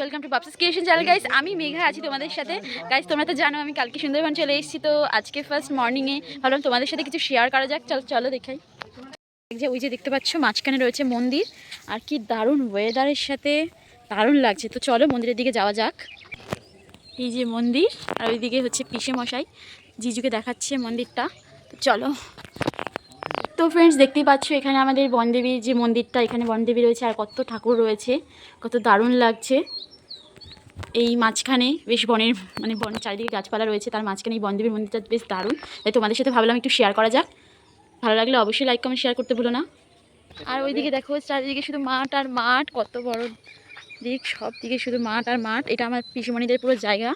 Welcome to বাপসাস creation channel guys আমি মেঘা আছি তোমাদের সাথে। গাইস তোমরা তো জানো, আমি কালকে সুন্দরবন চলে এসেছি, তো আজকে ফার্স্ট মর্নিংয়ে ভাবলাম তোমাদের সাথে কিছু শেয়ার করা যাক। চলো চলো দেখাই। যে, ওই যে দেখতে পাচ্ছ, মাঝখানে রয়েছে মন্দির। আর কি দারুণ ওয়েদারের সাথে দারুণ লাগছে। তো চলো মন্দিরের দিকে যাওয়া যাক। এই যে মন্দির, আর ওইদিকে হচ্ছে পিসে মশাই জিজুকে দেখাচ্ছে মন্দিরটা। তো চলো। ফ্রেন্ডস দেখতেই পাচ্ছ, এখানে আমাদের বনদেবীর যে মন্দিরটা, এখানে বনদেবী রয়েছে আর কত ঠাকুর রয়েছে, কত দারুণ লাগছে। এই মাঝখানে বেশ বনের মানে বনের চারিদিকে গাছপালা রয়েছে, তার মাঝখানে এই বনদেবীর মন্দিরটা বেশ দারুণ। তাই তোমাদের সাথে ভাবলাম একটু শেয়ার করা যাক। ভালো লাগলে অবশ্যই লাইক কমেন্ট শেয়ার করতে ভুলো না। আর ওইদিকে দেখো, চারিদিকে শুধু মাঠ আর মাঠ, কত বড় দিক সব দিকে শুধু মাঠ আর মাঠ। এটা আমার পিসিমণিদের পুরো জায়গা।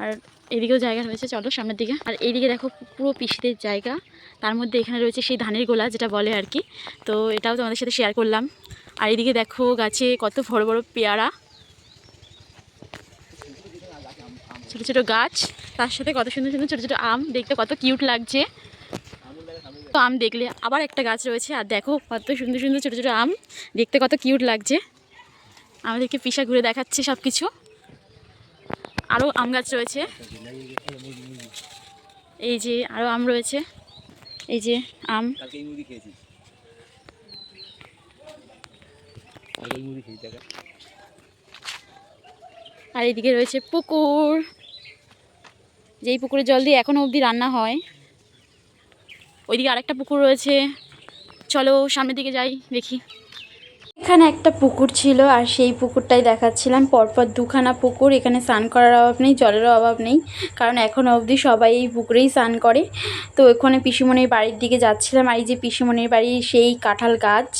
আর এদিকেও জায়গা রয়েছে, চলো সামনের দিকে। আর এইদিকে দেখো পুরো পিসিদের জায়গা। তার মধ্যে এখানে রয়েছে সেই ধানের গোলা, যেটা বলে আর কি। তো এটাও তোমাদের সাথে শেয়ার করলাম। আর এদিকে দেখো গাছে কত বড় বড় পেয়ারা। ছোটো ছোটো গাছ। তার সাথে কত সুন্দর সুন্দর ছোটো ছোটো আম। দেখতে কত কিউট লাগছে। তো আম দেখলে আবার একটা গাছ রয়েছে। আর দেখো কত সুন্দর সুন্দর ছোটো ছোটো আম। দেখতে কত কিউট লাগছে। আমাদেরকে পিসা ঘুরে দেখাচ্ছে সব কিছু আরও আম গাছ রয়েছে। এই যে আরও আম রয়েছে। এই যে আম। আর এদিকে রয়েছে পুকুর। যেই পুকুরে জল দিয়ে এখনও অবধি রান্না হয়। ওইদিকে আরেকটা পুকুর রয়েছে। চলো সামনের দিকে যাই দেখি। এখানে একটা পুকুর ছিল আর সেই পুকুরটাই দেখাচ্ছিলাম। পরপর দুখানা পুকুর, এখানে স্নান করার অভাব নেই, জলেরও অভাব নেই। কারণ এখনও অবধি সবাই এই পুকুরেই স্নান করে। তো ওখানে পিসিমণির বাড়ির দিকে যাচ্ছিলাম আর এই যে পিসিমণির বাড়ির সেই কাঁঠাল গাছ,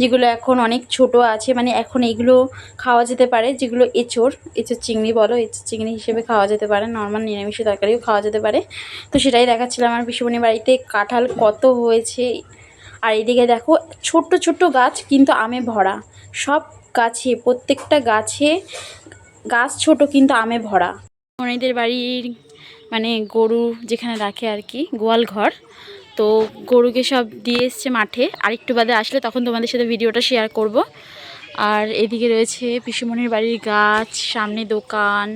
যেগুলো এখন অনেক ছোট আছে মানে এখন এগুলো খাওয়া যেতে পারে, যেগুলো এঁচোড় এঁচোর চিংড়ি বলো, এঁচোড় চিংড়ি হিসেবে খাওয়া যেতে পারে নর্মাল নিরামিষ তরকারিও খাওয়া যেতে পারে। তো সেটাই দেখাচ্ছিলাম আমার পিসিমণির বাড়িতে কাঁঠাল কত হয়েছে আর এদিকে দেখো, ছোট্ট ছোট্ট গাছ কিন্তু আমে ভরা। সব গাছে, প্রত্যেকটা গাছে গাছ ছোট কিন্তু আমে ভরা। মনিদের বাড়ির মানে গরু যেখানে রাখে আর কি, গোয়াল ঘর। তো গরুকে সব দিয়ে এসছে মাঠে। আর একটু বাদে আসলে তখন তোমাদের সাথে ভিডিওটা শেয়ার করব। আর এদিকে রয়েছে পিসুমনির বাড়ির গাছ, সামনে দোকান।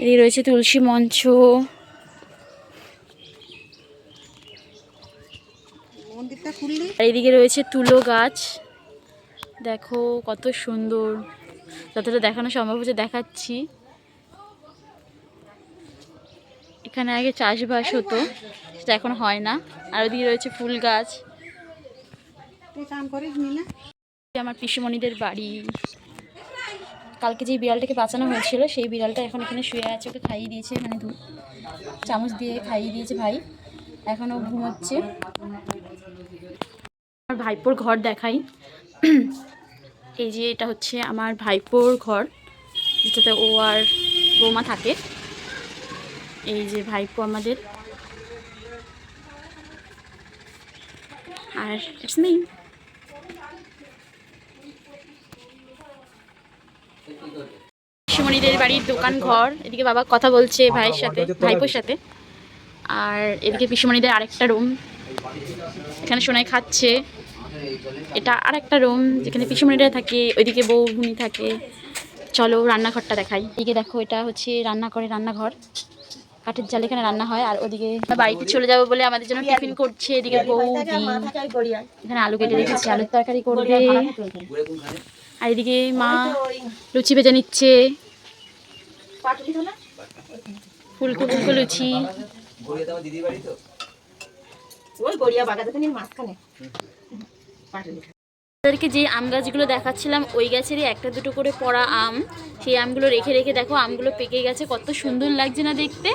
এদিকে রয়েছে তুলসী মঞ্চ মন্দিরটা খুললি আর এদিকে রয়েছে তুলো গাছ। দেখো কত সুন্দর। যতটা দেখানো সম্ভব হচ্ছে দেখাচ্ছি। এখানে আগে চাষবাস হতো সেটা এখন হয় না। আর ওদিকে রয়েছে ফুল গাছ। আমার পিসুমণিদের বাড়ি। কালকে যে বিড়ালটাকে বাঁচানো হয়েছিল সেই বিড়ালটা এখন এখানে শুয়ে আছে। ওকে খাইয়ে দিয়েছে এখানে দুধ। চামচ দিয়ে খাইয়ে দিয়েছে ভাই। এখনও ঘুমোচ্ছে। আমার ভাইপোর ঘর দেখাই। এই যে এটা হচ্ছে আমার ভাইপোর ঘর যেটাতে ও আর বৌমা থাকে। এই যে ভাইপো আমাদের। আর ইটস মি সুমনিদের বাড়ির দোকান ঘর। এদিকে বাবা কথা বলছে ভাইয়ের সাথে ভাইপোর সাথে। আর এদিকে পিসুমণিদের আরেকটা রুম এখানে সোনাই খাচ্ছে। এটা আর একটা রুম যেখানে পিসুমণিরা থাকে ওইদিকে বউ ভুনি থাকে। চলো রান্নাঘরটা দেখাই। এদিকে দেখো এটা হচ্ছে রান্না করে রান্নাঘর। কাঠের জাল এখানে রান্না হয় আর ওদিকে বাড়িতে চলে যাব বলে আমাদের জন্য টিফিন করছে। এদিকে বৌদি। এখানে আলু কেটে রেখেছে আলুর তরকারি করবে। আর এদিকে মা লুচি ভেজে নিচ্ছে। ফুলকো ফুলকো লুচি গড়িয়া তো আমার দিদির বাড়ি তো ওই গড়িয়া তাদেরকে যে আম গাছগুলো দেখাচ্ছিলাম ওই গাছেরই একটা দুটো করে পড়া আম। সেই আমগুলো রেখে রেখে দেখো আমগুলো পেকে গেছে কত সুন্দর লাগছে না দেখতে।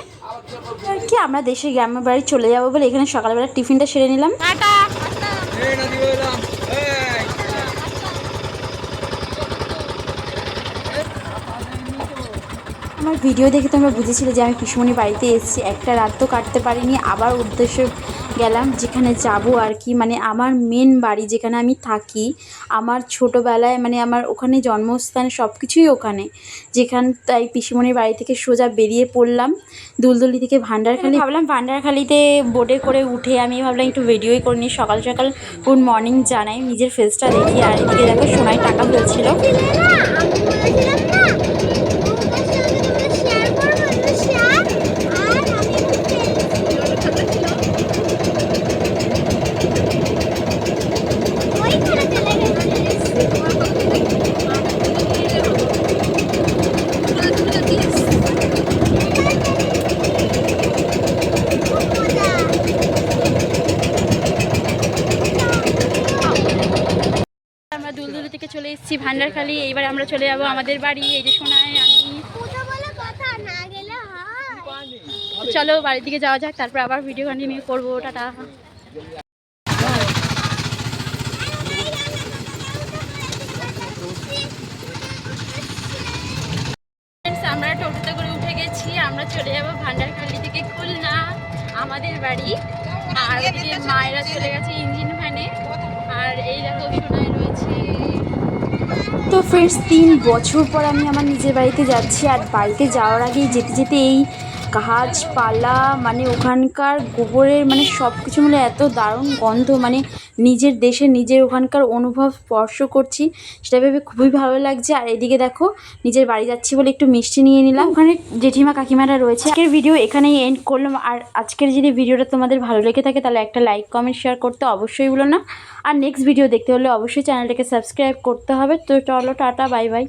আর কি আমরা দেশে গ্রামের বাড়ি চলে যাব বলে এখানে সকালবেলা টিফিনটা সেরে নিলাম? আমার ভিডিও দেখে তোমরা বুঝেছিলে যে আমি পিসমণি বাড়িতে এসেছি। একটা রাত তো কাটতে পারিনি আবার উদ্দেশ্যে গেলাম যেখানে যাব আর কি। মানে আমার মেন বাড়ি যেখানে আমি থাকি, আমার ছোটোবেলায় মানে আমার ওখানে জন্মস্থান সব কিছুই ওখানে। যেখান তাই পিসিমণির বাড়ি থেকে সোজা বেরিয়ে পড়লাম দুলদুলি থেকে ভান্ডারখালি। ভাবলাম ভান্ডারখালিতে বোটে করে উঠে আমি ভাবলাম একটু ভিডিওই করে নিই। সকাল সকাল গুড মর্নিং জানাই, নিজের ফেসটা দেখি। আর এদিকে দেখো সোনাই টাকা ফেলছিল ভান্ডারখালি এইবার আমরা চলে যাব আমাদের বাড়ি এই যে সোনায় আমি। চলো বাড়ির দিকে যাওয়া যাক তারপর আবার ভিডিও কন্টিনিউ করব টাটা। আমরা টোটোতে করে উঠে গেছি আমরা চলে যাব ভান্ডারখালি থেকে খুলনা আমাদের বাড়ি। আর মায়েরা চলে গেছে ইঞ্জিন ভ্যানে। আর এই দেখো সোনায় রয়েছে। তো ফ্রেন্ডস তিন বছর পর আমি আমার নিজের বাড়িতে যাচ্ছি আর বাড়িতে যাওয়ার আগেই যেতে যেতে এই গাছপালা মানে ওখানকার গোবরের মানে সব কিছু মিলে এত দারুণ গন্ধ মানে নিজের দেশে নিজের ওখানকার অনুভব স্পর্শ করছি। সেটা ভেবে খুবই ভালো লাগছে। আর এদিকে দেখো, নিজের বাড়ি যাচ্ছি বলে একটু মিষ্টি নিয়ে নিলাম। ওখানে জেঠিমা কাকিমারা রয়েছে। আজকের ভিডিও এখানেই এন্ড করলাম। আর আজকের যদি ভিডিওটা তোমাদের ভালো লেগে থাকে, তাহলে একটা লাইক কমেন্ট শেয়ার করতে অবশ্যই ভুলো না। আর নেক্সট ভিডিও দেখতে হলে অবশ্যই চ্যানেলটাকে সাবস্ক্রাইব করতে হবে। তো চলো, টাটা বাই বাই